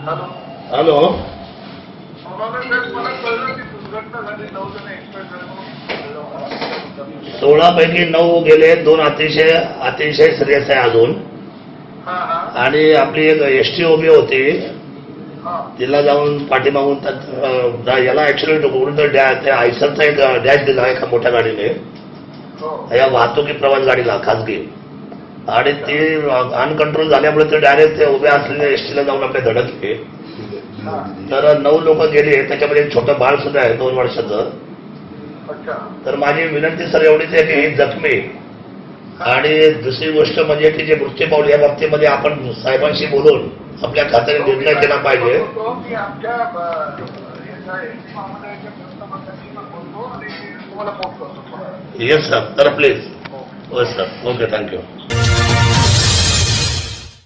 Hello. सोळा पैकी नऊ गेले दोन अतिशय अतिशय सिरियस आहे अजून. हा हा. आणि आपली एक एस टी ओबी होती. हा. तिला जाऊन पाठीमागून याला ऍक्च्युली डोकून डॅ त्या आयसरचा एक डॅश दिला एका मोठ्या गाडीने. हो. या वाहतुकी प्रवास गाडीला खासगी आणि ती अनकंट्रोल झाल्यामुळे ते डायरेक्ट ते उभ्या असलेल्या एसटीला जाऊन आपले धडकले तर नऊ लोक गेले त्याच्यामध्ये एक छोटं बाळ सुद्धा आहे दोन वर्षाचं. तर माझी विनंती सर एवढीच आहे की ही जखमी. आणि दुसरी गोष्ट म्हणजे की जे मृत्यू पावले या बाबतीमध्ये आपण साहेबांशी बोलून आपल्या खात्याने निर्णय केला पाहिजे. येस सर तर प्लीज हो सर ओके थँक्यू